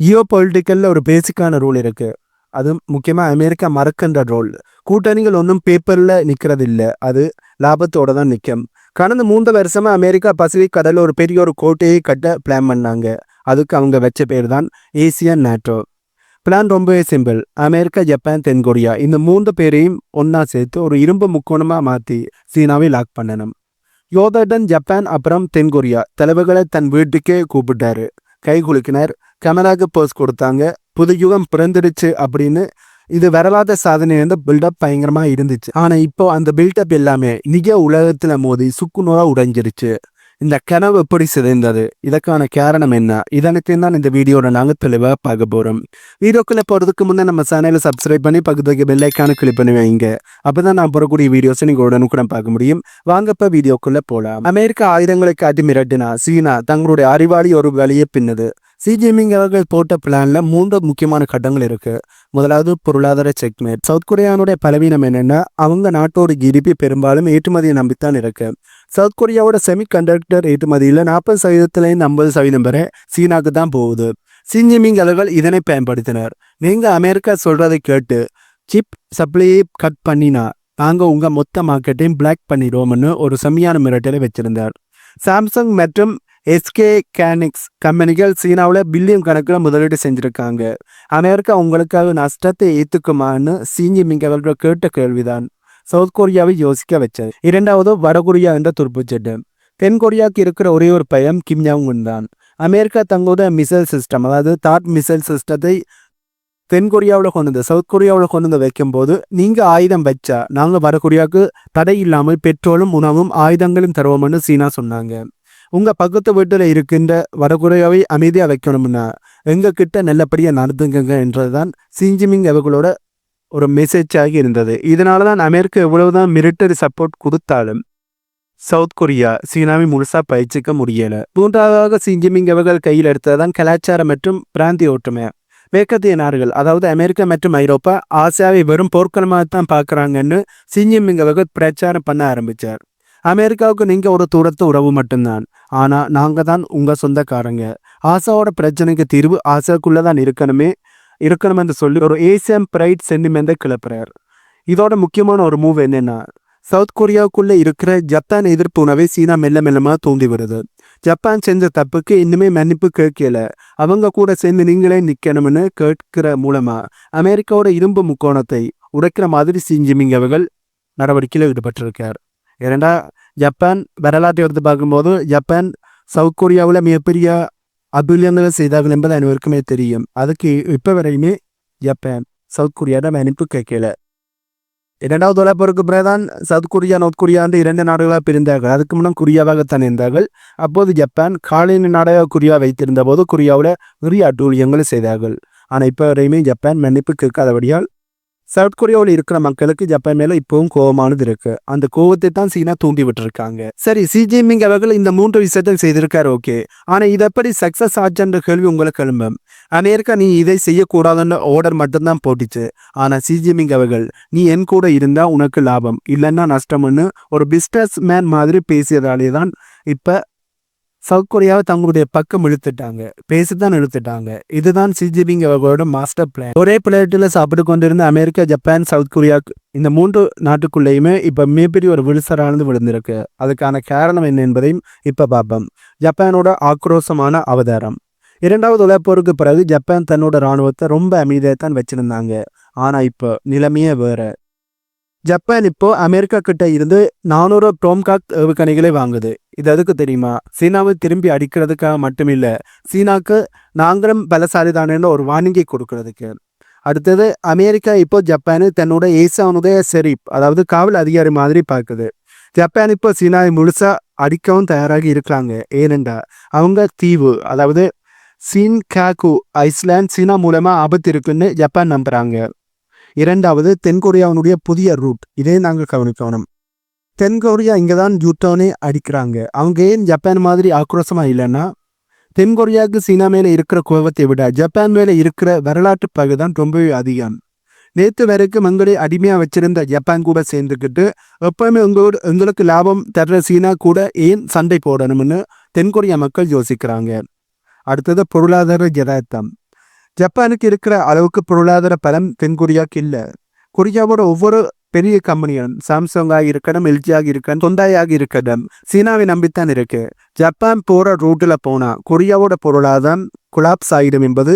ஜியோ பொலிட்டிக்கலில் ஒரு பேசிக்கான ரூல் இருக்குது அது முக்கியமாக அமெரிக்கா மறக்கின்ற ரோல் கூட்டணிகள் ஒன்றும் பேப்பரில் நிற்கிறது இல்லை அது லாபத்தோட தான் நிற்கும் கடந்த மூன்று வருஷமாக அமெரிக்கா பசிபிக் கடலில் ஒரு பெரிய ஒரு கோட்டையை கட்ட பிளான் பண்ணாங்க. அதுக்கு அவங்க வச்ச பேர் தான் ஏசியன் நேட்டோ. பிளான் ரொம்பவே சிம்பிள் அமெரிக்கா ஜப்பான் தென்கொரியா இந்த மூன்று பேரையும் ஒன்றா சேர்த்து ஒரு இரும்பு முக்கோணமாக மாற்றி சீனாவை லாக் பண்ணணும். யோதர்டன் ஜப்பான் அப்புறம் தென்கொரியா தலைவர்களை தன் வீட்டுக்கே கூப்பிட்டாரு. கை குலுக்கினார் கமராக்கு போஸ் கொடுத்தாங்க. புது யுகம் பிறந்துடுச்சு அப்படின்னு இது வரலாத சாதனை வந்து பில்டப் பயங்கரமாக இருந்துச்சு. ஆனால் இப்போ அந்த பில்டப் எல்லாமே நிஜ உலகத்தில் மோதி சுக்குநூறாக உடைஞ்சிருச்சு. இந்த கனவு எப்படி சிதைந்தது? இதற்கான காரணம் என்ன? இதனைத்தையும் தான் இந்த வீடியோட நாங்கள் தெளிவாக பார்க்க போகிறோம் வீடியோக்குள்ள போகிறதுக்கு முன்னே நம்ம சேனலை சப்ஸ்கிரைப் பண்ணி பக்கத்துக்கு பெல்லைக்கான கிளிக் பண்ணி வைங்க. அப்போ தான் நான் போறக்கூடிய வீடியோஸை நீங்கள் உடனுக்குடன் பார்க்க முடியும். வாங்கப்போ வீடியோக்குள்ளே போகலாம் அமெரிக்கா அமெரிக்க ஆயுதங்களை காட்டி மிரட்டினா சீனா தங்களுடைய அறிவாளி ஒரு வழியை பின்னது. சி அவர்கள் போட்ட பிளான்ல மூன்று முக்கியமான கட்டங்கள் இருக்கு. முதலாவது பொருளாதார செக்மேட் சவுத் கொரியானுடைய பலவீனம் என்னன்னா அவங்க நாட்டோட ஜிடிபி பெரும்பாலும் ஏற்றுமதியை நம்பித்தான் இருக்கு. சவுத் கொரியாவோட செமி கண்டக்டர் ஏற்றுமதியில் நாற்பது சதவீதத்துலேருந்து ஐம்பது சதவீதம் வரை சீனாக்கு தான் போகுது. சி அவர்கள் இதனை பயன்படுத்தினர். நீங்க அமெரிக்கா சொல்றதை கேட்டு சிப் சப்ளையை கட் பண்ணினா நாங்கள் உங்கள் மொத்த மார்க்கெட்டையும் பிளாக் பண்ணிடுவோம்னு ஒரு செம்மியான மிரட்டலை வச்சிருந்தார். சாம்சங் மற்றும் எஸ்கே கேனிக்ஸ் கம்பெனிகள் சீனாவில் பில்லியன் கணக்கில் முதலீடு செஞ்சுருக்காங்க. அமெரிக்கா உங்களுக்காக நஷ்டத்தை ஏற்றுக்குமான்னு சீஞ்சிமிங் அவர்கள் கேட்ட கேள்விதான். சவுத் கொரியாவை யோசிக்க வச்சது. இரண்டாவது வடகொரியா என்ற துருப்புச்சட்டு. தென்கொரியாவுக்கு இருக்கிற ஒரே ஒரு பயம் கிம் தான். அமெரிக்கா தங்களோட மிசைல் சிஸ்டம் அதாவது தாட் மிசைல் சிஸ்டத்தை தென்கொரியாவில் கொண்டு வந்து சவுத் கொரியாவில் கொண்டு வந்து வைக்கும்போது நீங்கள் ஆயுதம் வச்சா நாங்கள் வடகொரியாவுக்கு தடை இல்லாமல் பெட்ரோலும் உணவும் ஆயுதங்களும் தருவோம்னு சீனா சொன்னாங்க. உங்கள் பக்கத்து வீட்டில் இருக்கின்ற வடகுறையாவை அமைதியாக வைக்கணும்னா எங்க கிட்ட நல்லபடியா நடந்துங்க என்றதுதான் சிஞ்சிமிங் அவர்களோட ஒரு மெசேஜ் ஆகி இருந்தது. இதனால தான் அமெரிக்கா எவ்வளவுதான் மிலிட்டரி சப்போர்ட் கொடுத்தாலும் சவுத் கொரியா சீனாவை முழுசா பயிற்சிக்க முடியல. மூன்றாவதாக சிஞ்சிமிங் அவர்கள் கையில் எடுத்ததுதான் கலாச்சாரம் மற்றும் பிராந்திய ஒற்றுமை. மேற்கத்திய நாடுகள் அதாவது அமெரிக்கா மற்றும் ஐரோப்பா ஆசியாவை வெறும் போர்க்களமாக தான் பார்க்குறாங்கன்னு சிஞ்சிமிங் அவர்கள் பிரச்சாரம் பண்ண ஆரம்பிச்சார். அமெரிக்காவுக்கு நீங்கள் ஒரு தூரத்து உறவு மட்டும்தான். ஆனால் நாங்கள் தான் உங்கள் சொந்தக்காரங்க. ஆசாவோட பிரச்சனைக்கு தீர்வு ஆசாக்குள்ளே தான் இருக்கணுமே இருக்கணும் என்று சொல்லி ஒரு ஏசியன் பிரைட் சென்டிமெண்ட்டை கிளப்புறார். இதோட முக்கியமான ஒரு மூவ் என்னென்னா சவுத் கொரியாவுக்குள்ளே இருக்கிற ஜப்பான் எதிர்ப்பு உணவை சீனா மெல்ல மெல்லமாக தூண்டி வருது. ஜப்பான் செஞ்ச தப்புக்கு இன்னுமே மன்னிப்பு கேட்கல. அவங்க கூட சேர்ந்து நீங்களே நிற்கணும்னு கேட்கிற மூலமாக அமெரிக்காவோட இரும்பு முக்கோணத்தை உடைக்கிற மாதிரி சிஞ்சிமிங் அவர்கள் நடவடிக்கையில் ஈடுபட்டிருக்கார். ஏனெண்டா ஜப்பான் வரலாற்றை எடுத்து பார்க்கும்போது ஜப்பான் சவுத் கொரியாவில் மிகப்பெரிய அபிவியங்களை செய்தார்கள் என்பது அனைவருக்குமே தெரியும். அதுக்கு இப்போ வரையுமே ஜப்பான் சவுத் கொரியாவிடம் மன்னிப்பு கேட்கல. இரண்டாவது உலகப்போருக்கு பிறகுதான் சவுத் கொரியா நோர்த் கொரியா என்று இரண்டு நாடுகளாக பிரிந்தார்கள். அதுக்கு முன்னும் கொரியாவாகத்தான் இருந்தார்கள். அப்போது ஜப்பான் காலனி நாடாக கொரியா வைத்திருந்த போது கொரியாவில் நிறைய அட்டூழியங்களை செய்தார்கள். ஆனால் இப்போ வரையுமே ஜப்பான் மன்னிப்பு கேட்காதபடியால் சவுத் கொரியாவில் இருக்கிற மக்களுக்கு ஜப்பான் மேல இப்பவும் கோபமானது இருக்கு. அந்த கோபத்தை தான் சீனா தூண்டி விட்டுருக்காங்க. சரி சி ஜிமிங் அவர்கள் இந்த மூன்று விஷயத்தை செய்திருக்காரு ஓகே. ஆனா இது எப்படி சக்சஸ் ஆச்சுன்ற கேள்வி உங்களுக்கு எழும்பும் அமெரிக்கா நீ இதை செய்யக்கூடாதுன்ற ஆர்டர் மட்டும்தான் போட்டுச்சு. ஆனா சி ஜிமிங் அவர்கள் நீ என் கூட இருந்தா உனக்கு லாபம் இல்லைன்னா நஷ்டம்னு ஒரு பிஸ்னஸ் மேன் மாதிரி பேசியதாலே தான் இப்ப சவுத் கொரியாவை தங்களுடைய பக்கம் இழுத்துட்டாங்க. பேசித்தான் இழுத்துட்டாங்க இதுதான் சிஜிபிங் அவர்களோட மாஸ்டர் பிளான் ஒரே பிளேட்டில் சாப்பிட்டு கொண்டிருந்த அமெரிக்கா ஜப்பான் சவுத் கொரியா இந்த மூன்று நாட்டுக்குள்ளேயுமே இப்போ மிகப்பெரிய ஒரு விழுசரானது விழுந்திருக்கு. அதுக்கான காரணம் என்ன என்பதையும் இப்போ பார்ப்போம். ஜப்பானோட ஆக்ரோஷமான அவதாரம். இரண்டாவது உலகப்போருக்கு பிறகு ஜப்பான் தன்னோட இராணுவத்தை ரொம்ப அமைதியாக தான் வச்சிருந்தாங்க. ஆனால் இப்போ நிலைமையே வேறு. ஜப்பான் இப்போ அமெரிக்கா கிட்ட இருந்து நானூறு ப்ரோம்காக் ஏவுகணைகளை வாங்குது. இது எதுக்கு தெரியுமா? சீனாவை திரும்பி அடிக்கிறதுக்காக மட்டும் இல்லை சீனாக்கு நாங்களும் பலசாலிதானேன்னு ஒரு வார்னிங்கை கொடுக்கறதுக்கு. அடுத்தது அமெரிக்கா இப்போ ஜப்பானு தன்னோட ஏசானுடைய செரிப் அதாவது காவல் அதிகாரி மாதிரி பார்க்குது. ஜப்பான் இப்போ சீனாவை முழுசா அடிக்கவும் தயாராகி இருக்கிறாங்க. ஏனென்றா அவங்க தீவு அதாவது சீன் காக்கு ஐஸ்லாண்ட் சீனா மூலமாக ஆபத்து இருக்குன்னு ஜப்பான் நம்புகிறாங்க இரண்டாவது தென்கொரியாவினுடைய புதிய ரூட் இதே நாங்கள் கவனிக்கணும். தென்கொரியா இங்கே தான் யூட்டோனே அடிக்கிறாங்க. அவங்க ஏன் ஜப்பான் மாதிரி ஆக்ரோஷமாக இல்லைன்னா தென்கொரியாவுக்கு சீனா மேலே இருக்கிற கோபத்தை விட ஜப்பான் மேலே இருக்கிற வரலாற்று பகு தான் ரொம்பவே அதிகம். நேற்று வரைக்கும் எங்களை அடிமையாக வச்சிருந்த ஜப்பான் கூட சேர்ந்துக்கிட்டு எப்பவுமே உங்களோட எங்களுக்கு லாபம் தர்ற சீனா கூட ஏன் சண்டை போடணும்னு தென்கொரியா மக்கள் யோசிக்கிறாங்க. அடுத்தது பொருளாதார ஜதார்த்தம். ஜப்பானுக்கு இருக்கிற அளவுக்கு பொருளாதார பலம் தென்கொரியாவுக்கு இல்லை. கொரியாவோட ஒவ்வொரு பெரிய கம்பெனியும் சாம்சங்காக இருக்கட்டும் எல்ஜியாக இருக்கணும் தொண்டாயாக இருக்கணும் சீனாவை நம்பித்தான் இருக்கு. ஜப்பான் போற ரூட்டில் போனா கொரியாவோட பொருளாதாரம் குலாப்ஸ் ஆகிடும் என்பது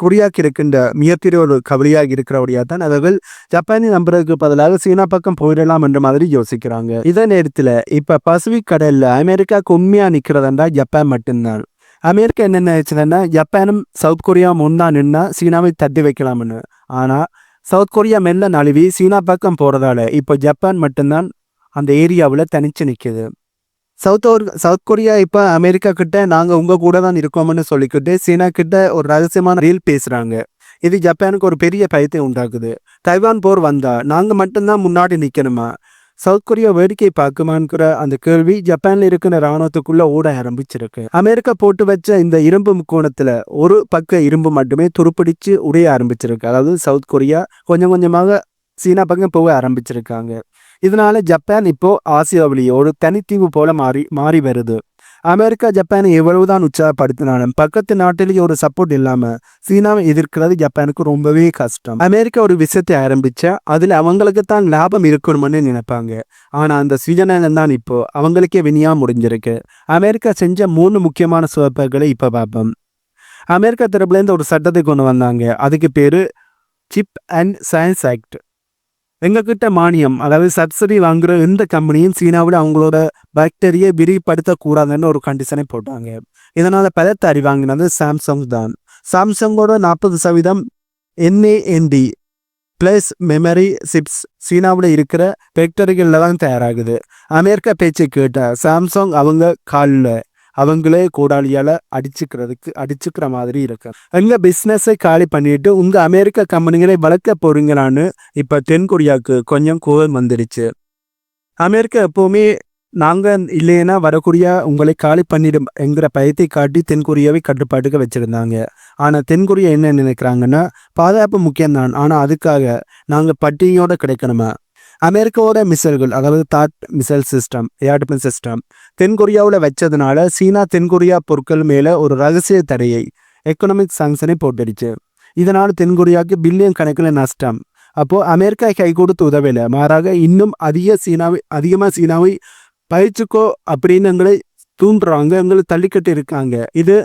கொரியாவுக்கு இருக்கின்ற மிகப்பெரிய ஒரு கவலையாக இருக்கிறபடியாக தான் அவர்கள் ஜப்பானை நம்புறதுக்கு பதிலாக சீனா பக்கம் போயிடலாம் என்ற மாதிரி யோசிக்கிறாங்க. இதே நேரத்தில் இப்போ பசிபிக் கடலில் அமெரிக்காவுக்கு உண்மையாக நிற்கிறதா ஜப்பான் மட்டும்தான். அமெரிக்கா என்ன நினைச்சதுன்னா ஜப்பானும் சவுத் கொரியா ஒன்றா நின்னா சீனாவை தட்டி வைக்கலாம்னு. ஆனால் சவுத் கொரியா மெல்ல நழுவி சீனா பக்கம் போகிறதால இப்போ ஜப்பான் மட்டும்தான் அந்த ஏரியாவில் தனிச்சு நிற்குது சவுத் சவுத் கொரியா இப்போ அமெரிக்கா கிட்ட நாங்கள் உங்கள் கூட தான் இருக்கோம்னு சொல்லிக்கிட்டு சீனா கிட்ட ஒரு ரகசியமான ரீல் பேசுகிறாங்க இது ஜப்பானுக்கு ஒரு பெரிய பயத்தை உண்டாக்குது. தைவான் போர் வந்தா நாங்கள் மட்டும்தான் முன்னாடி நிற்கணுமா சவுத் கொரியா வேடிக்கை பார்க்குமான்கிற அந்த கேள்வி ஜப்பான்ல இருக்கிற ராணுவத்துக்குள்ள ஓட ஆரம்பிச்சிருக்கு. அமெரிக்கா போட்டு வச்ச இந்த இரும்பு முக்கோணத்துல ஒரு பக்க இரும்பு மட்டுமே துருப்பிடிச்சு உடைய ஆரம்பிச்சிருக்கு. அதாவது சவுத் கொரியா கொஞ்சம் கொஞ்சமாக சீனா பக்கம் போக ஆரம்பிச்சிருக்காங்க. இதனால ஜப்பான் இப்போ ஆசியாவிலேயே ஒரு தனித்தீவு போல மாறி மாறி வருது. அமெரிக்கா ஜப்பானை எவ்வளவுதான் உற்சாகப்படுத்தினாலும் பக்கத்து நாட்டிலேயே ஒரு சப்போர்ட் இல்லாம சீனாவை எதிர்க்கிறது ஜப்பானுக்கு ரொம்பவே கஷ்டம். அமெரிக்கா ஒரு விஷயத்தை ஆரம்பிச்சா அதுல அவங்களுக்கு தான் லாபம் இருக்கணும்னு நினைப்பாங்க. ஆனா அந்த சுயநலம் தான் இப்போ அவங்களுக்கே வினியா முடிஞ்சிருக்கு. அமெரிக்கா செஞ்ச மூணு முக்கியமான சுவப்புகளை இப்ப பார்ப்போம். அமெரிக்கா தரப்புலேருந்து ஒரு சட்டத்தை கொண்டு வந்தாங்க. அதுக்கு பேரு சிப் அண்ட் சயின்ஸ் ஆக்ட் எங்ககிட்ட மானியம் அதாவது சப்சிடி வாங்குற எந்த கம்பெனியும் சீனாவில் அவங்களோட பேக்டரியை விரிவுபடுத்தக்கூடாதுன்னு ஒரு கண்டிஷனை போட்டாங்க. இதனால் பலத்தை அறிவாங்கினது சாம்சங் தான். சாம்சங்கோட நாற்பது சதவீதம் என்ஏஎன்டி ப்ளஸ் மெமரி சிப்ஸ் சீனாவில் இருக்கிற ஃபேக்டரிகளில் தான் தயாராகுது. அமெரிக்கா பேச்சை கேட்ட சாம்சங் அவங்க காலில் அவங்களே கூடாளியால் அடிச்சுக்கிறதுக்கு அடிச்சுக்கிற மாதிரி இருக்கு. எங்கள் பிஸ்னஸை காலி பண்ணிட்டு உங்கள் அமெரிக்க கம்பெனிகளை வளர்க்க போறீங்களான்னு இப்போ தென்கொரியாவுக்கு கொஞ்சம் கோவம் வந்துடுச்சு. அமெரிக்கா எப்போவுமே நாங்கள் இல்லைன்னா வரக்கூடிய உங்களை காலி பண்ணிடும் என்கிற பயத்தை காட்டி தென்கொரியாவை கட்டுப்பாட்டுக்கு வச்சுருந்தாங்க. ஆனால் தென்கொரியா என்ன நினைக்கிறாங்கன்னா பாதுகாப்பு முக்கியம்தான். ஆனால் அதுக்காக நாங்கள் பட்டினியோடு கிடைக்கணுமா? அமெரிக்காவோட மிசைல்கள் அதாவது thought missile system air defence system தென்கொரியாவில் வச்சதுனால சீனா தென்கொரியா பொருட்கள் மேலே ஒரு ரகசிய தடையை எக்கனாமிக் சாங்ஷனை போட்டுடுச்சு. இதனால் தென்கொரியாவுக்கு பில்லியன் கணக்கில் நஷ்டம். அப்போது அமெரிக்கா கை கொடுத்து உதவல மாறாக இன்னும் அதிக சீனாவை அதிகமாக சீனாவை பயிற்சிக்கோ அப்படின்னு எங்களை தூண்டுறாங்க எங்களை தள்ளிக்கட்டு இருக்காங்க. இது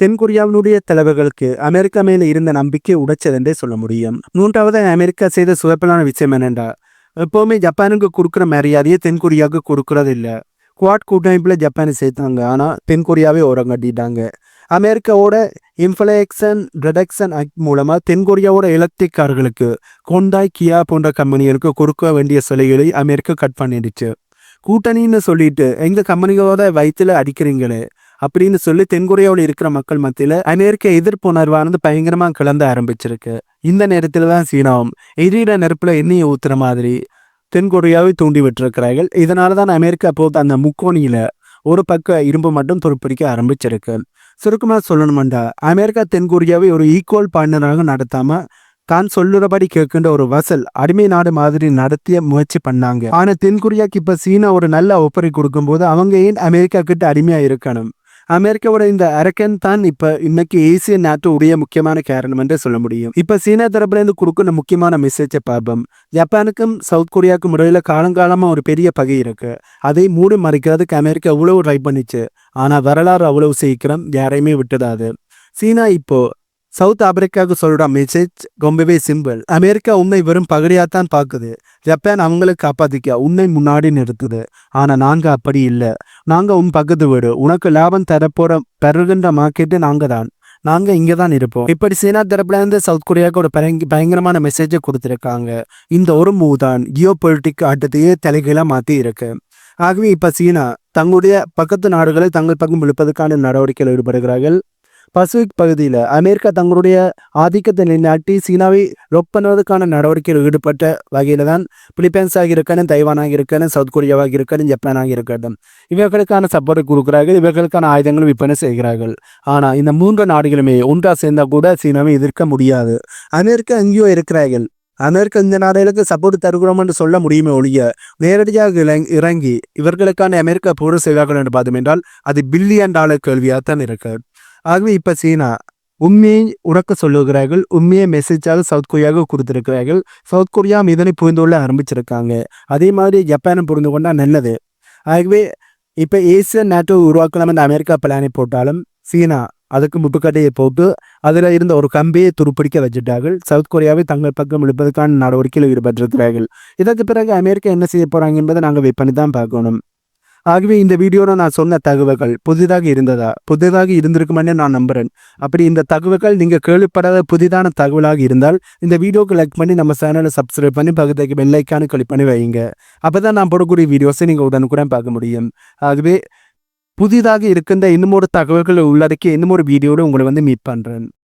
தென்கொரியாவினுடைய தலைவர்களுக்கு அமெரிக்கா மேல இருந்த நம்பிக்கை உடைச்சதென்றே சொல்ல முடியும். மூன்றாவது அமெரிக்கா செய்த சுவப்பலான விஷயம் என்னென்றால் எப்போவுமே ஜப்பானுக்கு கொடுக்குற மரியாதையை தென்கொரியாவுக்கு கொடுக்குறது இல்லை குவாட் கூட்டமைப்பில் ஜப்பானை சேர்த்தாங்க. ஆனால் தென்கொரியாவே ஓரம் கட்டிட்டாங்க. அமெரிக்காவோட இன்ஃப்ளேக்ஷன் ரிடக்ஷன் ஆக்ட் மூலமாக தென்கொரியாவோட எலக்ட்ரிக் கார்களுக்கு கொண்டாய் கியா போன்ற கம்பெனிகளுக்கு கொடுக்க வேண்டிய சிலைகளை அமெரிக்கா கட் பண்ணிடுச்சு. கூட்டணின்னு சொல்லிட்டு எங்கள் கம்பெனிகளோட வயிற்றுல அடிக்கிறீங்களே? அப்படின்னு சொல்லி தென்கொரியாவில் இருக்கிற மக்கள் மத்தியில் அமெரிக்க எதிர்ப்பு உணர்வானது பயங்கரமாக கிளம்ப ஆரம்பிச்சிருக்கு. இந்த நேரத்தில் தான் சீனாவும் எரியிற நெருப்புல எண்ணெயை ஊத்துற மாதிரி தென்கொரியாவை தூண்டி விட்டிருக்கிறார்கள். இதனால தான் அமெரிக்கா போது அந்த முக்கோணியில ஒரு பக்க இரும்பு மட்டும் துருப்பிடிக்க ஆரம்பிச்சிருக்கு. சுருக்கமாக சொல்லணுமெண்டா அமெரிக்கா தென்கொரியாவை ஒரு ஈக்குவல் பார்ட்னராக நடத்தாம தான் சொல்லுறபடி கேட்கின்ற ஒரு வசல் அடிமை நாடு மாதிரி நடத்திய முயற்சி பண்ணாங்க. ஆனா தென்கொரியாக்கு இப்ப சீனா ஒரு நல்ல ஒப்பரை கொடுக்கும்போது அவங்க ஏன் அமெரிக்கா கிட்ட அடிமையா இருக்கணும்? அமெரிக்காவோட இந்த அரக்கன் தான் இப்ப இன்னைக்கு ஏசிய நாட்டு உடைய முக்கியமான காரணம் என்று சொல்ல முடியும். இப்ப சீனா தரப்புல இருந்து கொடுக்கிற முக்கியமான மெசேஜை பார்ப்போம். ஜப்பானுக்கும் சவுத் கொரியாவுக்கும் இடையில காலங்காலமா ஒரு பெரிய பகை இருக்கு. அதை மூடி மறைக்கிறதுக்கு அமெரிக்கா அவ்வளவு ட்ரை பண்ணிச்சு. ஆனா வரலாறு அவ்வளவு சீக்கிரம் யாரையுமே விட்டுடாது. சீனா இப்போ சவுத் ஆப்பிரிக்காவுக்கு சொல்கிற மெசேஜ் ரொம்பவே சிம்பிள் அமெரிக்கா உன்னை வெறும் பகடியாத்தான் பார்க்குது. ஜப்பான் அவங்களை காப்பாற்றிக்க உன்னை முன்னாடி நிறுத்துது. ஆனால் நாங்கள் அப்படி இல்லை. நாங்கள் உன் பக்கத்து வீடு. உனக்கு லாபம் தரப்போகிற பெறுகின்ற மார்க்கெட்டு நாங்கள் தான் நாங்க இங்க தான் இருப்போம். இப்படி சீனா தரப்புல இருந்து சவுத் கொரியாவுக்கு ஒரு பயங்கரமான மெசேஜை கொடுத்துருக்காங்க. இந்த ஒரு மூவ் தான் ஜியோ பொலிட்டிக் ஆட்டத்தையே தலைகீழா மாத்தி இருக்கு. ஆகவே இப்ப சீனா தங்களுடைய பக்கத்து நாடுகளை தங்கள் பக்கம் இழுப்பதற்கான நடவடிக்கையில் ஈடுபடுகிறார்கள். பசிபிக் பகுதியில் அமெரிக்கா தங்களுடைய ஆதிக்கத்தை நிலைநாட்டி சீனாவை ரொப் பண்ணுவதற்கான நடவடிக்கையில் ஈடுபட்ட வகையில் தான் பிலிப்பைன்ஸாக இருக்கணும் தைவானாக இருக்கணும் சவுத் கொரியாவாக இருக்கணும் ஜப்பானாக இருக்கட்டும் இவர்களுக்கான சப்போர்ட் கொடுக்குறார்கள் இவர்களுக்கான ஆயுதங்களும் விற்பனை செய்கிறார்கள். ஆனால் இந்த மூன்று நாடுகளுமே ஒன்றாக சேர்ந்தால் கூட சீனாவை எதிர்க்க முடியாது. அமெரிக்கா எங்கேயோ இருக்கிறார்கள். அமெரிக்கா இந்த நாடுகளுக்கு சப்போர்ட் தருகிறோம் என்று சொல்ல முடியுமே ஒழிய நேரடியாக இறங்- இறங்கி இவர்களுக்கான அமெரிக்கா போர் செய்வார்கள் என்று பார்த்தோம் என்றால் அது பில்லியன் டாலர் கேள்வியாக தான் இருக்கு ஆகவே இப்போ சீனா உண்மையை உறக்க சொல்லுகிறார்கள் உண்மையை மெசேஜாக சவுத் கொரியாவுக்கு கொடுத்துருக்கிறார்கள். சவுத் கொரியா இதனை புரிந்து கொள்ள ஆரம்பிச்சிருக்காங்க. அதே மாதிரி ஜப்பானை புரிந்து கொண்டால் நல்லது. ஆகவே இப்போ ஏசியன் நேட்டோ உருவாக்கலாம் இந்த அமெரிக்கா பிளானை போட்டாலும் சீனா அதுக்கு முட்டுக்கட்டையை போட்டு அதில் இருந்த ஒரு கம்பியை துருப்பிடிக்க வச்சுட்டார்கள். சவுத் கொரியாவை தங்கள் பக்கம் இழுப்பதற்கான நடவடிக்கையில் ஈடுபட்டிருக்கிறார்கள். இதற்கு பிறகு அமெரிக்கா என்ன செய்ய போகிறாங்க என்பதை நாங்கள் வெயிட் பண்ணி தான் பார்க்கணும். ஆகவே இந்த வீடியோவில் நான் சொன்ன தகவல்கள் புதிதாக இருந்ததா? புதிதாக இருந்திருக்குமானே நான் நம்புகிறேன் அப்படி இந்த தகவல்கள் நீங்கள் கேள்விப்படாத புதிதான தகவலாக இருந்தால் இந்த வீடியோக்கு லைக் பண்ணி நம்ம சேனலை சப்ஸ்கிரைப் பண்ணி பக்கத்துக்கு பெல்லைக்கானு கிளிக் பண்ணி வைங்க அப்போ தான் நான் போடக்கூடிய வீடியோஸை நீங்கள் உடனுக்குடன் பார்க்க முடியும். ஆகவே புதிதாக இருக்கின்ற இன்னும் ஒரு தகவல்களை உள்ளடக்கி இன்னும் ஒரு வீடியோவில் உங்களை வந்து மீட் பண்ணுறேன்